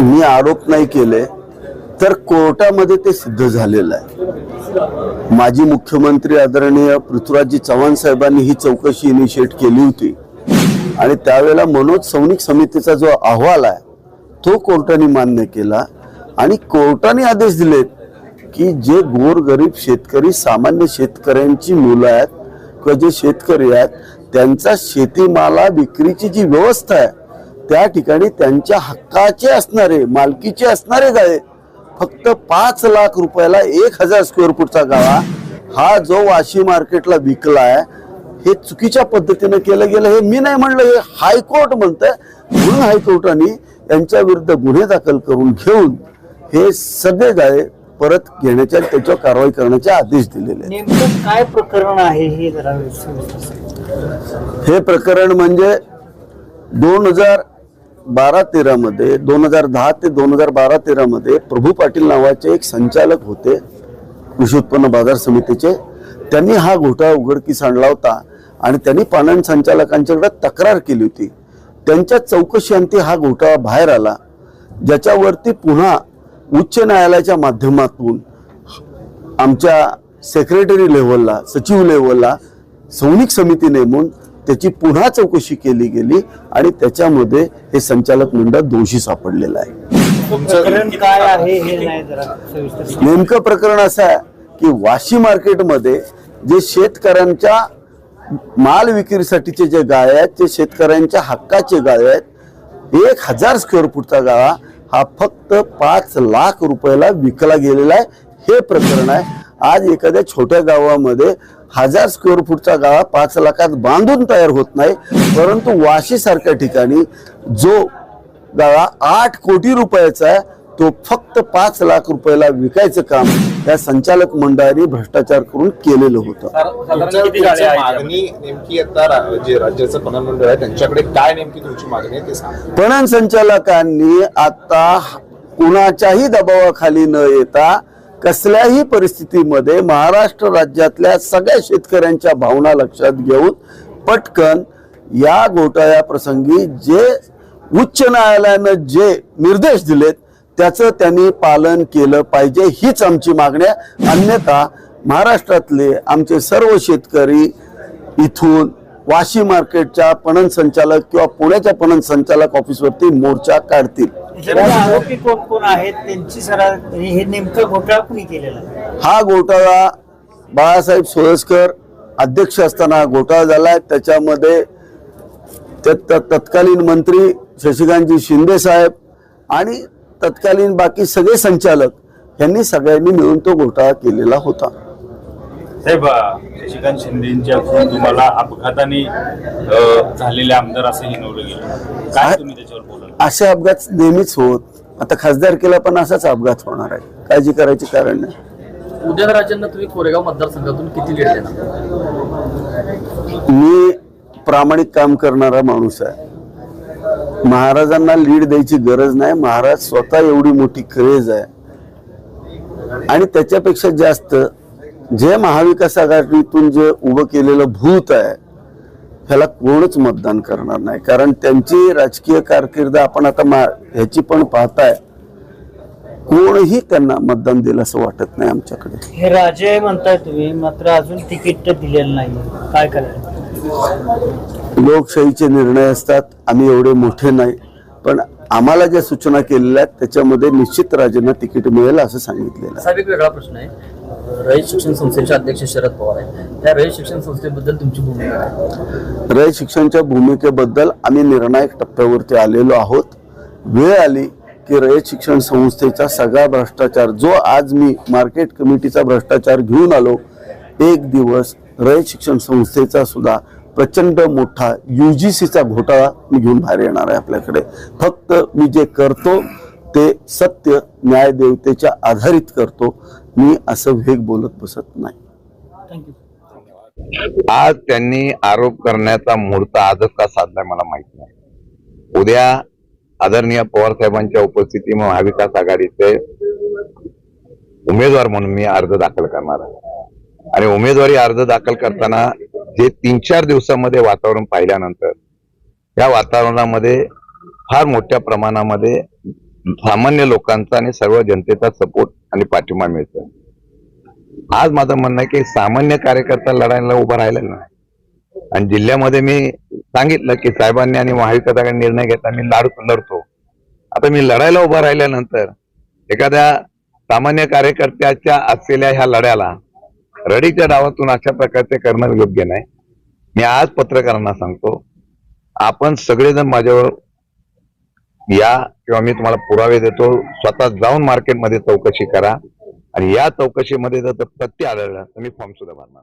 मी आरोप नाही केले तर कोर्टामध्ये ते सिद्ध झालेलं आहे. माजी मुख्यमंत्री आदरणीय पृथ्वीराजजी चव्हाण साहेबांनी ही चौकशी इनिशिएट केली होती. आणि त्यावेळेला मनोज सैनिक समितीचा जो अहवाल आहे तो कोर्टाने मान्य केला. आणि कोर्टाने आदेश दिलेत की जे गोरगरीब शेतकरी सामान्य शेतकऱ्यांची मुलं आहेत किंवा जे शेतकरी आहेत त्यांचा शेतीमाला विक्रीची जी व्यवस्था आहे त्या ठिकाणी त्यांच्या हक्काचे असणारे मालकीचे असणारे गाळे फक्त पाच लाख रुपयाला एक हजार स्क्वेअर फूटचा गाळा हा जो वाशी मार्केटला विकलाय हे चुकीच्या पद्धतीने केलं गेलं हे मी नाही म्हणलं हे हायकोर्ट म्हणतंय म्हणून हायकोर्टाने यांच्या विरुद्ध गुन्हे दाखल करून घेऊन हे सगळे गाळे परत घेण्याच्या त्याच्यावर कारवाई करण्याचे आदेश दिलेले काय प्रकरण आहे हे. हे प्रकरण म्हणजे दोन हजार बारा तेरामध्ये दोन हजार दहा ते दोन हजार बारा तेरामध्ये प्रभू पाटील नावाचे एक संचालक होते कृषी उत्पन्न बाजार समितीचे. त्यांनी हा घोटाळा उघडकीस आणला होता आणि त्यांनी पानन संचालकांच्याकडे तक्रार केली होती. त्यांच्या चौकशीअंती हा घोटाळा बाहेर आला ज्याच्यावरती पुन्हा उच्च न्यायालयाच्या माध्यमातून आमच्या सेक्रेटरी लेव्हलला सचिव लेव्हलला सैनिक समिती नेमून त्याची पुन्हा चौकशी केली गेली आणि त्याच्यामध्ये हे संचालक मंडळ दोषी सापडलेलं आहे. प्रकरण काय आहे हे नाही जरा सविस्तर सांगा. नेमकं प्रकरण असं आहे की वाशी मार्केटमध्ये जे शेतकऱ्यांच्या माल विक्रीसाठीचे जे गाळे आहेत ते शेतकऱ्यांच्या हक्काचे गाळे आहेत एक हजार स्क्वेअर फूटचा गाळा हा फक्त पाच लाख रुपयाला विकला गेलेला आहे. हे प्रकरण आहे. आज एखाद्या छोट्या गावामध्ये हजार स्क्वेअर फूटचा गाळा पाच लाखात बांधून तयार होत नाही परंतु वाशी सारख्या ठिकाणी जो गाळा आठ कोटी रुपयाचा आहे तो फक्त पाच लाख रुपयाला विकायचं काम या संचालक मंडळाने भ्रष्टाचार करून केलेलं होतं. तुमचं- तुमची मागणी नेमकी आता रा- जे राज्याचं पणन मंडळ आहे त्यांच्याकडे काय नेमकी तुमची मागणी आहे ते सांगा. पणन संचालकांनी आता कुणाच्याही दबावाखाली न येता कसल्याही परिस्थितीमध्ये महाराष्ट्र राज्यातल्या सगळ्या शेतकऱ्यांच्या भावना लक्षात घेऊन पटकन या घोटाळ्या प्रसंगी जे उच्च न्यायालयानं जे निर्देश दिलेत त्याचं त्यांनी पालन केलं पाहिजे हीच आमची मागणी आहे. अन्यथा महाराष्ट्रातले आमचे सर्व शेतकरी इथून वाशी मार्केटच्या पणन संचालक किंवा पुण्याच्या पणन संचालक ऑफिसवरती मोर्चा काढतील. म्हणजे आरोपी कोण कोण आहेत त्यांची सरा हे घोटाळा कुणी केलेला? हा घोटाळा बाळासाहेब सोयस्कर अध्यक्ष असताना घोटाळा झालाय. त्याच्यामध्ये तत्कालीन मंत्री शशिकांतजी शिंदे साहेब आणि तत्कालीन बाकी सगळे संचालक यांनी सगळ्यांनी मिळून तो घोटाळा केलेला होता. साहेब शशिकांत शिंदेच्या तुम्हाला अपघाताने झालेले आमदार असं हिनवलं गेलं. काय तुम्ही त्याच्यावर बोलाल? असे अपघात नेहमीच होत. आता खासदारकीला पण असाच अपघात होणार आहे. काळजी करायची कारण नाही. उदयनराजेंना तुम्ही कोरेगाव मतदारसंघातून किती लीड देणार? मी प्रामाणिक काम करणारा माणूस आहे. महाराजांना लीड द्यायची गरज नाही. महाराज स्वतः एवढी मोठी क्रेज आहे. आणि त्याच्यापेक्षा जास्त जे महाविकास आघाडीतून जे उभं केलेलं भूत आहे ह्याला कोणच मतदान करणार नाही. कारण त्यांची राजकीय कारकीर्द आपण आता मा ह्याची पण पाहताय कोणही त्यांना मतदान दिलं असं वाटत नाही आमच्याकडे. हे राजे म्हणताय तुम्ही मात्र अजून तिकीट दिलेलं नाही. काय करायचं? लोकशाहीचे निर्णय असतात आम्ही एवढे मोठे नाही. पण आम्हाला ज्या सूचना केलेल्या आहेत त्याच्यामध्ये निश्चित राजांना तिकीट मिळेल असं सांगितलेलं एक वेगळा प्रश्न आहे. रयत शिक्षण संस्थेचे अध्यक्ष शरद पवार आहेत. त्या रयत शिक्षण संस्थेबद्दल तुमची भूमिका रयत शिक्षणच्या भूमिकेबद्दल आम्ही निर्णायक टप्प्यावरती आलेलो आहोत. वेळ आली की रयत शिक्षण संस्थेचा सगळा भ्रष्टाचार जो आज मी मार्केट कमिटीचा भ्रष्टाचार घेऊन आलो एक दिवस रयत शिक्षण संस्थेचा सुद्धा प्रचंड मोठा यू जी घोटाळा मी घेऊन बाहेर येणार आहे आपल्याकडे. फक्त मी जे करतो ते सत्य न्यायदेवतेच्या आधारित करतो. मी असं वेग बोलत बसत नाही. थँक्यू. आज त्यांनी आरोप करण्याचा मुहूर्त आजच का साधलाय मला माहीत नाही. उद्या आदरणीय पवार साहेबांच्या उपस्थितीत महाविकास आघाडीचे उमेदवार म्हणून मी अर्ज दाखल करणार आहे. आणि उमेदवारी अर्ज दाखल करताना जे तीन चार दिवसामध्ये वातावरण पाहिल्यानंतर या वातावरणामध्ये फार मोठ्या प्रमाणामध्ये सामान्य लोकांचा आणि सर्व जनतेचा सपोर्ट आणि पाठिंबा मिळतो आज माझं म्हणणं आहे की सामान्य कार्यकर्ता लढायला उभा राहिला नाही. आणि जिल्ह्यामध्ये मी सांगितलं की साहेबांनी आणि महाविकासाकडे निर्णय घेतला मी लढ लढतो. आता मी लढायला उभा राहिल्यानंतर एखाद्या सामान्य कार्यकर्त्याच्या असलेल्या ह्या लढ्याला रडीच्या डावातून अशा प्रकारचे करणं योग्य नाही. मी आज पत्रकारांना सांगतो आपण सगळेजण माझ्यावर या किंवा मी तुम्हाला पुरावे देतो स्वतः जाऊन मार्केटमध्ये चौकशी करा. आणि या चौकशीमध्ये जर तथ्य आढळलं तर मी फॉर्म सुद्धा भरणार.